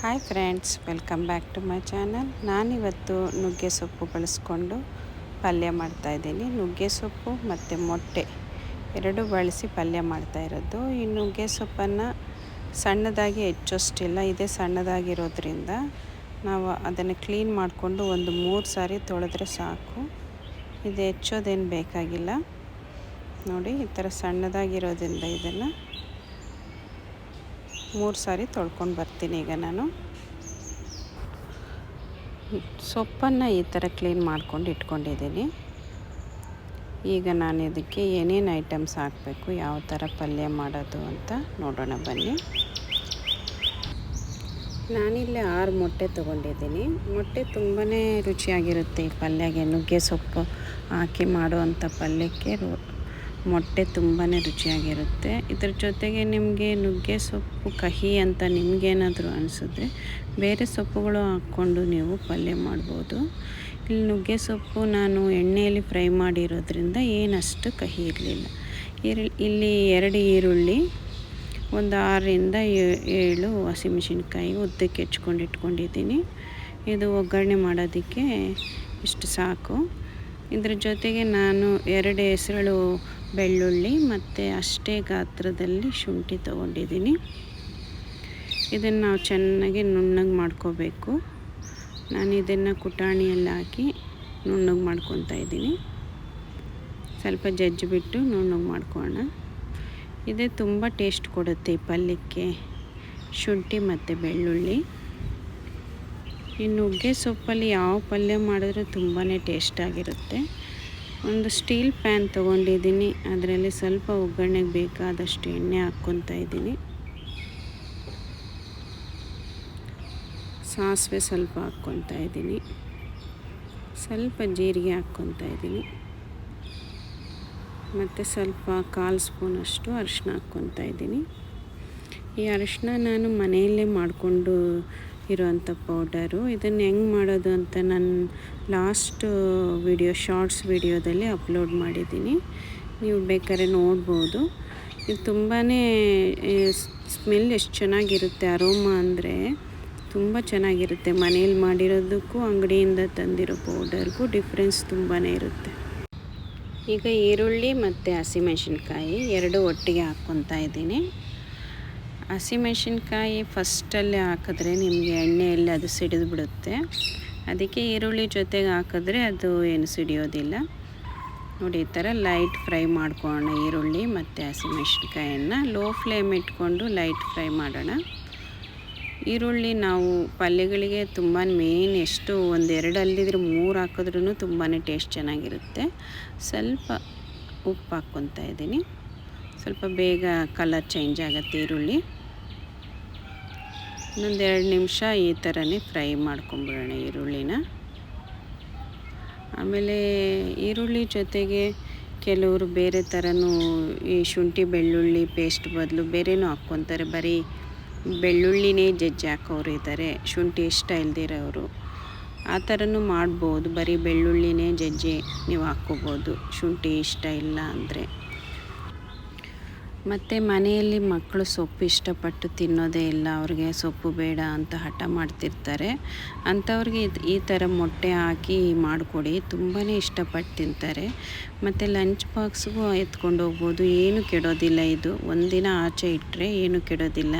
Hi friends welcome back to my channel ನಾನಿವತ್ತು ನುಗ್ಗೆ ಸೊಪ್ಪು ಬಳಸ್ಕೊಂಡು ಪಲ್ಯ ಮಾಡ್ತಾಯಿದ್ದೀನಿ ನುಗ್ಗೆ ಸೊಪ್ಪು ಮತ್ತು ಮೊಟ್ಟೆ ಎರಡು ಬಳಸಿ ಪಲ್ಯ ಮಾಡ್ತಾ ಇರೋದು. ಈ ನುಗ್ಗೆ ಸೊಪ್ಪನ್ನು ಸಣ್ಣದಾಗಿ ಹೆಚ್ಚೋಷ್ಟಿಲ್ಲ, ಇದೇ ಸಣ್ಣದಾಗಿರೋದ್ರಿಂದ ನಾವು ಅದನ್ನು ಕ್ಲೀನ್ ಮಾಡಿಕೊಂಡು ಒಂದು ಮೂರು ಸಾರಿ ತೊಳೆದ್ರೆ ಸಾಕು. ಇದು ಹೆಚ್ಚೋದೇನು ಬೇಕಾಗಿಲ್ಲ. ನೋಡಿ, ಈ ಥರ ಸಣ್ಣದಾಗಿರೋದ್ರಿಂದ ಇದನ್ನು ಮೂರು ಸಾರಿ ತೊಳ್ಕೊಂಡು ಬರ್ತೀನಿ ಈಗ ನಾನು. ಸೊಪ್ಪನ್ನು ಈ ಥರ ಕ್ಲೀನ್ ಮಾಡ್ಕೊಂಡು ಇಟ್ಕೊಂಡಿದ್ದೀನಿ. ಈಗ ನಾನು ಇದಕ್ಕೆ ಏನೇನು ಐಟಮ್ಸ್ ಹಾಕಬೇಕು, ಯಾವ ಥರ ಪಲ್ಯ ಮಾಡೋದು ಅಂತ ನೋಡೋಣ ಬನ್ನಿ. ನಾನಿಲ್ಲಿ ಆರು ಮೊಟ್ಟೆ ತೊಗೊಂಡಿದ್ದೀನಿ. ಮೊಟ್ಟೆ ತುಂಬಾ ರುಚಿಯಾಗಿರುತ್ತೆ ಈ ಪಲ್ಯಗೆ. ನುಗ್ಗೆ ಸೊಪ್ಪು ಹಾಕಿ ಮಾಡುವಂಥ ಪಲ್ಯಕ್ಕೆ ಮೊಟ್ಟೆ ತುಂಬಾ ರುಚಿಯಾಗಿರುತ್ತೆ. ಇದ್ರ ಜೊತೆಗೆ ನಿಮಗೆ ನುಗ್ಗೆ ಸೊಪ್ಪು, ಕಹಿ ಅಂತ ನಿಮಗೇನಾದರೂ ಅನಿಸಿದ್ರೆ ಬೇರೆ ಸೊಪ್ಪುಗಳು ಹಾಕ್ಕೊಂಡು ನೀವು ಪಲ್ಯ ಮಾಡ್ಬೋದು. ಇಲ್ಲಿ ನುಗ್ಗೆ ಸೊಪ್ಪು ನಾನು ಎಣ್ಣೆಯಲ್ಲಿ ಫ್ರೈ ಮಾಡಿರೋದ್ರಿಂದ ಏನಷ್ಟು ಕಹಿ ಇರಲಿಲ್ಲ. ಇಲ್ಲಿ ಎರಡು ಈರುಳ್ಳಿ, ಒಂದು ಆರರಿಂದ ಏಳು ಹಸಿಮೆಣ್ಸಿನ್ಕಾಯಿ ಉದ್ದಕ್ಕೆ ಹೆಚ್ಕೊಂಡು ಇಟ್ಕೊಂಡಿದ್ದೀನಿ. ಇದು ಒಗ್ಗರಣೆ ಮಾಡೋದಕ್ಕೆ ಇಷ್ಟು ಸಾಕು. ಇದ್ರ ಜೊತೆಗೆ ನಾನು ಎರಡು ಹೆಸರು ಬೆಳ್ಳುಳ್ಳಿ ಮತ್ತು ಅಷ್ಟೇ ಗಾತ್ರದಲ್ಲಿ ಶುಂಠಿ ತೊಗೊಂಡಿದ್ದೀನಿ. ಇದನ್ನು ನಾವು ಚೆನ್ನಾಗಿ ನುಣ್ಣಗೆ ಮಾಡ್ಕೋಬೇಕು. ನಾನು ಇದನ್ನು ಕುಟಾಣಿಯಲ್ಲಿ ಹಾಕಿ ನುಣ್ಣಗೆ ಮಾಡ್ಕೊತಾ ಇದ್ದೀನಿ. ಸ್ವಲ್ಪ ಜಜ್ಜಿಬಿಟ್ಟು ನುಣ್ಣಗೆ ಮಾಡ್ಕೊಳ್ಳೋಣ. ಇದೇ ತುಂಬ ಟೇಸ್ಟ್ ಕೊಡುತ್ತೆ ಈ ಪಲ್ಯಕ್ಕೆ. ಶುಂಠಿ ಮತ್ತು ಬೆಳ್ಳುಳ್ಳಿ. ಈ ನುಗ್ಗೆ ಸೊಪ್ಪಲ್ಲಿ ಯಾವ ಪಲ್ಯ ಮಾಡಿದ್ರೂ ತುಂಬಾ ಟೇಸ್ಟಾಗಿರುತ್ತೆ ಒಂದು ಸ್ಟೀಲ್ ಪ್ಯಾನ್ ತೊಗೊಂಡಿದ್ದೀನಿ. ಅದರಲ್ಲಿ ಸ್ವಲ್ಪ ಒಗ್ಗರಣೆಗೆ ಬೇಕಾದಷ್ಟು ಎಣ್ಣೆ ಹಾಕ್ಕೊತಾ ಇದ್ದೀನಿ. ಸಾಸಿವೆ ಸ್ವಲ್ಪ ಹಾಕ್ಕೊತಾ ಇದ್ದೀನಿ. ಸ್ವಲ್ಪ ಜೀರಿಗೆ ಹಾಕ್ಕೊತಾ ಇದ್ದೀನಿ. ಮತ್ತು ಸ್ವಲ್ಪ ಕಾಲು ಸ್ಪೂನಷ್ಟು ಅರಿಶಿನ ಹಾಕ್ಕೊತಾ ಇದ್ದೀನಿ. ಈ ಅರಿಶಿನ ನಾನು ಮನೆಯಲ್ಲೇ ಮಾಡಿಕೊಂಡು ಇರೋವಂಥ ಪೌಡರು. ಇದನ್ನು ಹೆಂಗೆ ಮಾಡೋದು ಅಂತ ನಾನು ಲಾಸ್ಟ್ ವಿಡಿಯೋ, ಶಾರ್ಟ್ಸ್ ವಿಡಿಯೋದಲ್ಲಿ ಅಪ್ಲೋಡ್ ಮಾಡಿದ್ದೀನಿ. ನೀವು ಬೇಕಾದ್ರೆ ನೋಡ್ಬೋದು. ಇದು ತುಂಬಾ ಸ್ಮೆಲ್ ಎಷ್ಟು ಚೆನ್ನಾಗಿರುತ್ತೆ, ಅರೋಮ ಅಂದರೆ ತುಂಬ ಚೆನ್ನಾಗಿರುತ್ತೆ. ಮನೇಲಿ ಮಾಡಿರೋದಕ್ಕೂ, ಅಂಗಡಿಯಿಂದ ತಂದಿರೋ ಪೌಡರ್ಗೂ ಡಿಫ್ರೆನ್ಸ್ ತುಂಬಾ ಇರುತ್ತೆ. ಈಗ ಈರುಳ್ಳಿ ಮತ್ತು ಹಸಿಮೆಣಸಿನ್ಕಾಯಿ ಎರಡು ಒಟ್ಟಿಗೆ ಹಾಕ್ಕೊತಾ ಇದ್ದೀನಿ. ಹಸಿಮೆಣ್ಸಿನ್ಕಾಯಿ ಫಸ್ಟಲ್ಲೇ ಹಾಕಿದ್ರೆ ನಿಮಗೆ ಎಣ್ಣೆಯಲ್ಲಿ ಅದು ಸಿಡಿದು ಬಿಡುತ್ತೆ. ಅದಕ್ಕೆ ಈರುಳ್ಳಿ ಜೊತೆಗೆ ಹಾಕಿದ್ರೆ ಅದು ಏನು ಸಿಡಿಯೋದಿಲ್ಲ. ನೋಡಿ, ಈ ಥರ ಲೈಟ್ ಫ್ರೈ ಮಾಡ್ಕೊಳ್ಳೋಣ ಈರುಳ್ಳಿ ಮತ್ತು ಹಸಿಮೆಣ್ಸಿನ್ಕಾಯನ್ನು ಲೋ ಫ್ಲೇಮ್ ಇಟ್ಕೊಂಡು ಲೈಟ್ ಫ್ರೈ ಮಾಡೋಣ. ಈರುಳ್ಳಿ ನಾವು ಪಲ್ಯಗಳಿಗೆ ತುಂಬಾ ಮೇನ್ ಎಷ್ಟು ಒಂದೆರಡು ಅಲ್ಲಿದ್ರೆ ಮೂರು ಹಾಕಿದ್ರೂ ತುಂಬಾ ಟೇಸ್ಟ್ ಚೆನ್ನಾಗಿರುತ್ತೆ. ಸ್ವಲ್ಪ ಉಪ್ಪು ಹಾಕ್ಕೊತಾ ಇದ್ದೀನಿ. ಸ್ವಲ್ಪ ಬೇಗ ಕಲರ್ ಚೇಂಜ್ ಆಗುತ್ತೆ ಈರುಳ್ಳಿ. ಇನ್ನೊಂದು ಎರಡು ನಿಮಿಷ ಈ ಥರನೇ ಫ್ರೈ ಮಾಡ್ಕೊಂಬಿಡೋಣ ಈರುಳ್ಳಿನ. ಆಮೇಲೆ ಈರುಳ್ಳಿ ಜೊತೆಗೆ ಕೆಲವರು ಬೇರೆ ಥರನೂ ಈ ಶುಂಠಿ, ಬೆಳ್ಳುಳ್ಳಿ ಪೇಸ್ಟ್ ಬದಲು ಬೇರೆನೂ ಹಾಕ್ಕೊತಾರೆ. ಬರೀ ಬೆಳ್ಳುಳ್ಳಿನೇ ಜಜ್ಜಿ ಹಾಕೋರು ಇದ್ದಾರೆ ಶುಂಠಿ ಇಷ್ಟ ಇಲ್ದಿರೋರು ಆ ಥರನೂ ಮಾಡ್ಬೋದು. ಬರೀ ಬೆಳ್ಳುಳ್ಳಿನೇ ಜಜ್ಜಿ ನೀವು ಹಾಕ್ಕೋಬೋದು. ಶುಂಠಿ ಇಷ್ಟ ಇಲ್ಲ ಅಂದರೆ. ಮತ್ತು ಮನೆಯಲ್ಲಿ ಮಕ್ಕಳು ಸೊಪ್ಪು ಇಷ್ಟಪಟ್ಟು ತಿನ್ನೋದೇ ಇಲ್ಲ, ಅವ್ರಿಗೆ ಸೊಪ್ಪು ಬೇಡ ಅಂತ ಹಠ ಮಾಡ್ತಿರ್ತಾರೆ. ಅಂಥವ್ರಿಗೆ ಈ ಥರ ಮೊಟ್ಟೆ ಹಾಕಿ ಮಾಡಿಕೊಡಿ ತುಂಬಾ ಇಷ್ಟಪಟ್ಟು ತಿಂತಾರೆ. ಮತ್ತು ಲಂಚ್ ಬಾಕ್ಸ್ಗೂ ಎತ್ಕೊಂಡು ಹೋಗ್ಬೋದು, ಏನು ಕೆಡೋದಿಲ್ಲ ಇದು. ಒಂದಿನ ಆಚೆ ಇಟ್ಟರೆ ಏನು ಕೆಡೋದಿಲ್ಲ.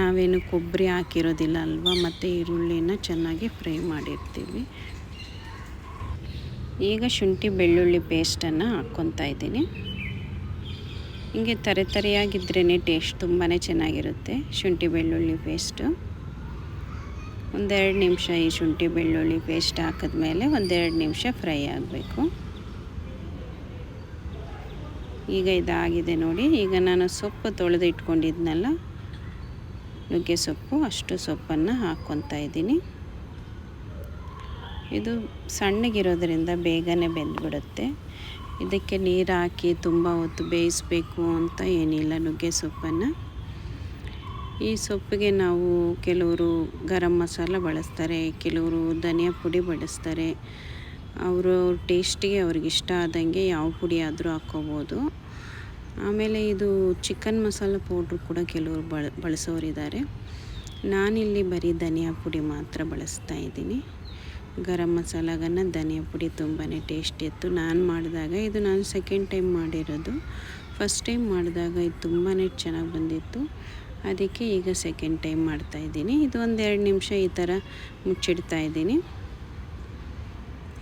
ನಾವೇನು ಕೊಬ್ಬರಿ ಹಾಕಿರೋದಿಲ್ಲ ಅಲ್ವಾ? ಮತ್ತು ಈರುಳ್ಳಿನ ಚೆನ್ನಾಗಿ ಫ್ರೈ ಮಾಡಿರ್ತೀವಿ. ಈಗ ಶುಂಠಿ ಬೆಳ್ಳುಳ್ಳಿ ಪೇಸ್ಟನ್ನು ಹಾಕ್ಕೊತಾ ಇದ್ದೀನಿ. ಹಿಂಗೆ ತರೆ ತರೆಯಾಗಿದ್ರೇ ಟೇಸ್ಟ್ ತುಂಬಾ ಚೆನ್ನಾಗಿರುತ್ತೆ. ಶುಂಠಿ ಬೆಳ್ಳುಳ್ಳಿ ಪೇಸ್ಟು. ಒಂದೆರಡು ನಿಮಿಷ ಈ ಶುಂಠಿ ಬೆಳ್ಳುಳ್ಳಿ ಪೇಸ್ಟ್ ಹಾಕಿದ್ಮೇಲೆ ಒಂದೆರಡು ನಿಮಿಷ ಫ್ರೈ ಆಗಬೇಕು. ಈಗ ಇದಾಗಿದೆ ನೋಡಿ. ಈಗ ನಾನು ಸೊಪ್ಪು ತೊಳೆದು ಇಟ್ಕೊಂಡಿದ್ನಲ್ಲ ನುಗ್ಗೆ ಸೊಪ್ಪು, ಅಷ್ಟು ಸೊಪ್ಪನ್ನು ಹಾಕ್ಕೊತಾ ಇದ್ದೀನಿ. ಇದು ಸಣ್ಣಗಿರೋದ್ರಿಂದ ಬೇಗನೆ ಬೆಂದ್ಬಿಡುತ್ತೆ. ಇದಕ್ಕೆ ನೀರು ಹಾಕಿ ತುಂಬ ಹೊತ್ತು ಬೇಯಿಸಬೇಕು ಅಂತ ಏನಿಲ್ಲ ನುಗ್ಗೆ ಸೊಪ್ಪನ್ನು. ಈ ಸೊಪ್ಪಿಗೆ ನಾವು ಕೆಲವರು ಗರಂ ಮಸಾಲ ಬಳಸ್ತಾರೆ, ಕೆಲವರು ಧನಿಯಾ ಪುಡಿ ಬಳಸ್ತಾರೆ. ಅವರು ಟೇಸ್ಟಿಗೆ ಅವ್ರಿಗೆ ಇಷ್ಟ ಆದಂಗೆ ಯಾವ ಪುಡಿ ಆದರೂ ಹಾಕ್ಕೋಬೋದು. ಆಮೇಲೆ ಇದು ಚಿಕನ್ ಮಸಾಲ ಪೌಡ್ರ್ ಕೂಡ ಕೆಲವರು ಬಳ, ಬಳಸೋರಿದ್ದಾರೆ. ನಾನಿಲ್ಲಿ ಬರೀ ಧನಿಯಾ ಪುಡಿ ಮಾತ್ರ ಬಳಸ್ತಾ ಇದ್ದೀನಿ. ಗರಂ ಮಸಾಲಾಗನ್ನು ಧನಿಯಾ ಪುಡಿ ತುಂಬಾ ಟೇಸ್ಟಿ ಇತ್ತು. ನಾನು ಮಾಡಿದಾಗ ಇದು ನಾನು ಸೆಕೆಂಡ್ ಟೈಮ್ ಮಾಡಿರೋದು. ಫಸ್ಟ್ ಟೈಮ್ ಮಾಡಿದಾಗ ಇದು ತುಂಬಾ ಚೆನ್ನಾಗಿ ಬಂದಿತ್ತು. ಅದಕ್ಕೆ ಈಗ ಸೆಕೆಂಡ್ ಟೈಮ್ ಮಾಡ್ತಾಯಿದ್ದೀನಿ ಇದು ಒಂದು ಎರಡು ನಿಮಿಷ ಈ ಥರ ಮುಚ್ಚಿಡ್ತಾ ಇದ್ದೀನಿ.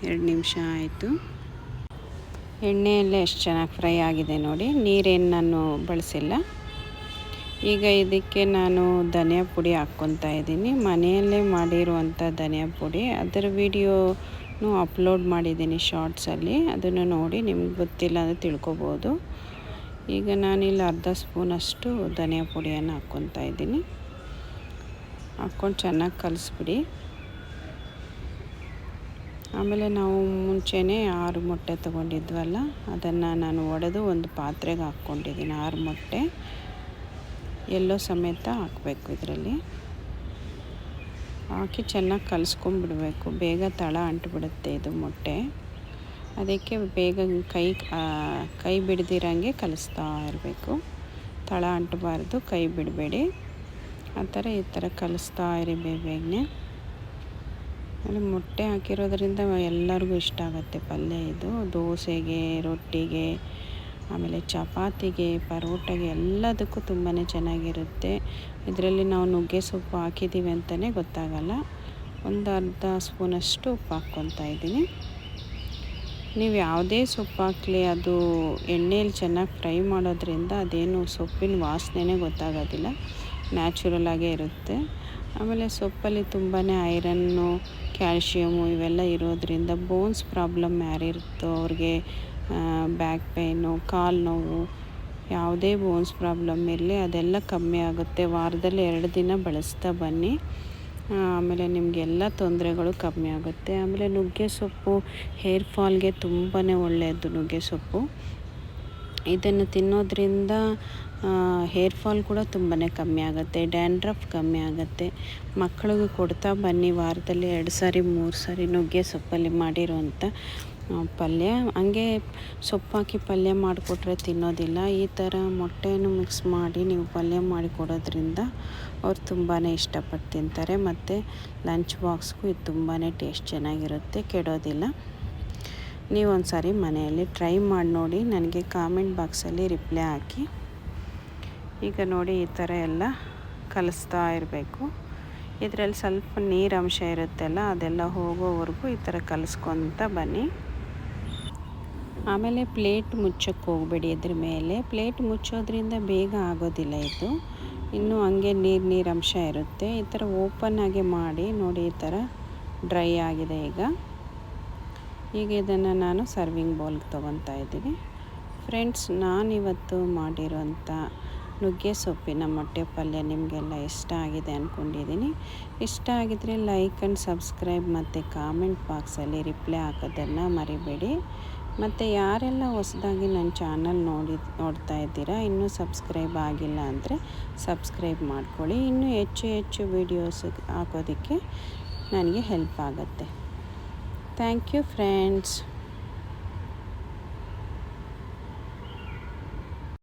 ಎರಡು ನಿಮಿಷ ಆಯಿತು. ಎಣ್ಣೆಯಲ್ಲೇ ಎಷ್ಟು ಚೆನ್ನಾಗಿ ಫ್ರೈ ಆಗಿದೆ ನೋಡಿ. ನೀರೇನು ನಾನು ಬಳಸಿಲ್ಲ. ಈಗ ಇದಕ್ಕೆ ನಾನು ಧನಿಯಾ ಪುಡಿ ಹಾಕ್ಕೊತಾ ಇದ್ದೀನಿ. ಮನೆಯಲ್ಲೇ ಮಾಡಿರುವಂಥ ಧನಿಯಾ ಪುಡಿ. ಅದರ ವಿಡಿಯೋನು ಅಪ್ಲೋಡ್ ಮಾಡಿದ್ದೀನಿ ಶಾರ್ಟ್ಸಲ್ಲಿ. ಅದನ್ನು ನೋಡಿ ನಿಮ್ಗೆ ಗೊತ್ತಿಲ್ಲ ಅಂದರೆ ತಿಳ್ಕೊಬೋದು. ಈಗ ನಾನಿಲ್ಲಿ ಅರ್ಧ ಸ್ಪೂನಷ್ಟು ಧನಿಯಾ ಪುಡಿಯನ್ನು ಹಾಕ್ಕೊತಾ ಇದ್ದೀನಿ. ಹಾಕ್ಕೊಂಡು ಚೆನ್ನಾಗಿ ಕಲಿಸ್ಬಿಡಿ. ಆಮೇಲೆ ನಾವು ಮುಂಚೆನೇ ಆರು ಮೊಟ್ಟೆ ತೊಗೊಂಡಿದ್ವಲ್ಲ, ಅದನ್ನು ನಾನು ಒಡೆದು ಒಂದು ಪಾತ್ರೆಗೆ ಹಾಕ್ಕೊಂಡಿದ್ದೀನಿ. ಆರು ಮೊಟ್ಟೆ. ಎಲ್ಲೋ ಸಮೇತ ಹಾಕಬೇಕು ಇದರಲ್ಲಿ. ಹಾಕಿ ಚೆನ್ನಾಗಿ ಕಲಸ್ಕೊಂಬಿಡಬೇಕು. ಬೇಗ ತಳ ಅಂಟ್ಬಿಡುತ್ತೆ ಇದು ಮೊಟ್ಟೆ. ಅದಕ್ಕೆ ಬೇಗ ಕೈ ಕೈ ಬಿಡ್ದಿರಂಗೆ ಕಲಿಸ್ತಾ ಇರಬೇಕು. ತಳ ಅಂಟಬಾರ್ದು, ಕೈ ಬಿಡಬೇಡಿ. ಆ ಥರ ಈ ಥರ ಕಲಿಸ್ತಾ ಇರಿ ಬೇಗ ಬೇಗನೆ. ಆಮೇಲೆ ಮೊಟ್ಟೆ ಹಾಕಿರೋದ್ರಿಂದ ಎಲ್ಲರಿಗೂ ಇಷ್ಟ ಆಗುತ್ತೆ ಪಲ್ಯ ಇದು. ದೋಸೆಗೆ, ರೊಟ್ಟಿಗೆ ಆಮೇಲೆ ಚಪಾತಿಗೆ, ಪರೋಟಗೆ ಎಲ್ಲದಕ್ಕೂ ತುಂಬಾ ಚೆನ್ನಾಗಿರುತ್ತೆ. ಇದರಲ್ಲಿ ನಾವು ನುಗ್ಗೆ ಸೊಪ್ಪು ಹಾಕಿದ್ದೀವಿ ಅಂತಲೇ ಗೊತ್ತಾಗಲ್ಲ. ಒಂದು ಅರ್ಧ ಸ್ಪೂನಷ್ಟು ಉಪ್ಪು ಹಾಕ್ಕೊತಾ ಇದ್ದೀನಿ. ನೀವು ಯಾವುದೇ ಸೊಪ್ಪು ಹಾಕಲಿ, ಅದು ಎಣ್ಣೆಯಲ್ಲಿ ಚೆನ್ನಾಗಿ ಫ್ರೈ ಮಾಡೋದ್ರಿಂದ ಅದೇನು ಸೊಪ್ಪಿನ ವಾಸನೆ ಗೊತ್ತಾಗೋದಿಲ್ಲ. ನ್ಯಾಚುರಲಾಗೇ ಇರುತ್ತೆ. ಆಮೇಲೆ ಸೊಪ್ಪಲ್ಲಿ ತುಂಬಾ ಐರನ್ನು, ಕ್ಯಾಲ್ಶಿಯಮು ಇವೆಲ್ಲ ಇರೋದ್ರಿಂದ ಬೋನ್ಸ್ ಪ್ರಾಬ್ಲಮ್ ಯಾರಿರುತ್ತೋ ಅವ್ರಿಗೆ ಬ್ಯಾಕ್ ಪೇಯ್ನು ಕಾಲು ನೋವು, ಯಾವುದೇ ಬೋನ್ಸ್ ಪ್ರಾಬ್ಲಮ್ ಇರಲಿ, ಅದೆಲ್ಲ ಕಮ್ಮಿ ಆಗುತ್ತೆ. ವಾರದಲ್ಲಿ ಎರಡು ದಿನ ಬಳಸ್ತಾ ಬನ್ನಿ. ಆಮೇಲೆ ನಿಮಗೆಲ್ಲ ತೊಂದರೆಗಳು ಕಮ್ಮಿ ಆಗುತ್ತೆ. ಆಮೇಲೆ ನುಗ್ಗೆ ಸೊಪ್ಪು ಹೇರ್ ಫಾಲ್ಗೆ ತುಂಬಾ ಒಳ್ಳೆಯದು ನುಗ್ಗೆ ಸೊಪ್ಪು. ಇದನ್ನು ತಿನ್ನೋದ್ರಿಂದ ಹೇರ್ ಫಾಲ್ ಕೂಡ ತುಂಬಾ ಕಮ್ಮಿ ಆಗುತ್ತೆ. ಡ್ಯಾಂಡ್ರಫ್ ಕಮ್ಮಿ ಆಗುತ್ತೆ. ಮಕ್ಕಳಿಗೂ ಕೊಡ್ತಾ ಬನ್ನಿ ವಾರದಲ್ಲಿ ಎರಡು ಸಾರಿ, ಮೂರು ಸಾರಿ ನುಗ್ಗೆ ಸೊಪ್ಪಲ್ಲಿ ಮಾಡಿರೋಂಥ ಪಲ್ಯ. ಹಂಗೆ ಸೊಪ್ಪು ಹಾಕಿ ಪಲ್ಯ ಮಾಡಿಕೊಟ್ರೆ ತಿನ್ನೋದಿಲ್ಲ. ಈ ಥರ ಮೊಟ್ಟೆಯನ್ನು ಮಿಕ್ಸ್ ಮಾಡಿ ನೀವು ಪಲ್ಯ ಮಾಡಿ ಕೊಡೋದ್ರಿಂದ ಅವ್ರು ತುಂಬಾ ಇಷ್ಟಪಟ್ಟು ತಿಂತಾರೆ. ಮತ್ತು ಲಂಚ್ ಬಾಕ್ಸ್ಗೂ ಇದು ತುಂಬಾ ಟೇಸ್ಟ್ ಚೆನ್ನಾಗಿರುತ್ತೆ, ಕೆಡೋದಿಲ್ಲ. ನೀವು ಒಂದು ಸಾರಿ ಮನೆಯಲ್ಲಿ ಟ್ರೈ ಮಾಡಿ ನೋಡಿ, ನನಗೆ ಕಾಮೆಂಟ್ ಬಾಕ್ಸಲ್ಲಿ ರಿಪ್ಲೈ ಹಾಕಿ. ಈಗ ನೋಡಿ ಈ ಥರ ಎಲ್ಲ ಕಲಿಸ್ತಾ ಇರಬೇಕು. ಇದರಲ್ಲಿ ಸ್ವಲ್ಪ ನೀರಂಶ ಇರುತ್ತಲ್ಲ, ಅದೆಲ್ಲ ಹೋಗೋವರೆಗೂ ಈ ಥರ ಕಲಿಸ್ಕೊತ ಬನ್ನಿ. ಆಮೇಲೆ ಪ್ಲೇಟ್ ಮುಚ್ಚಕ್ಕೆ ಹೋಗಬೇಡಿ ಇದ್ರ ಮೇಲೆ. ಪ್ಲೇಟ್ ಮುಚ್ಚೋದ್ರಿಂದ ಬೇಗ ಆಗೋದಿಲ್ಲ ಇದು. ಇನ್ನೂ ಹಂಗೆ ನೀರು ನೀರು ಇರುತ್ತೆ. ಈ ಥರ ಓಪನ್ ಆಗಿ ಮಾಡಿ ನೋಡಿ ಈ ಥರ ಡ್ರೈ ಆಗಿದೆ ಈಗ. ಈಗ ಇದನ್ನು ನಾನು ಸರ್ವಿಂಗ್ ಬೌಲ್ಗೆ ತೊಗೊತಾ ಇದ್ದೀನಿ. ಫ್ರೆಂಡ್ಸ್, ನಾನಿವತ್ತು ಮಾಡಿರೋಂಥ ನುಗ್ಗೆ ಸೊಪ್ಪಿನ ಮೊಟ್ಟೆ ಪಲ್ಯ ನಿಮಗೆಲ್ಲ ಇಷ್ಟ ಆಗಿದೆ ಅಂದ್ಕೊಂಡಿದ್ದೀನಿ ಇಷ್ಟ ಆಗಿದ್ರೆ ಲೈಕ್ ಆ್ಯಂಡ್ ಸಬ್ಸ್ಕ್ರೈಬ್ ಮತ್ತು ಕಾಮೆಂಟ್ ಬಾಕ್ಸಲ್ಲಿ ರಿಪ್ಲೈ ಹಾಕೋದನ್ನು ಮರಿಬೇಡಿ. ಮತ್ತು ಯಾರೆಲ್ಲ ಹೊಸದಾಗಿ ನನ್ನ ಚಾನಲ್ ನೋಡಿ, ನೋಡ್ತಾ ಇದ್ದೀರಾ, ಇನ್ನೂ ಸಬ್ಸ್ಕ್ರೈಬ್ ಆಗಿಲ್ಲ ಅಂದರೆ ಸಬ್ಸ್ಕ್ರೈಬ್ ಮಾಡ್ಕೊಳ್ಳಿ. ಇನ್ನೂ ಹೆಚ್ಚು ಹೆಚ್ಚು ವೀಡಿಯೋಸ್ ಹಾಕೋದಕ್ಕೆ ನನಗೆ ಹೆಲ್ಪ್ ಆಗುತ್ತೆ. Thank you friends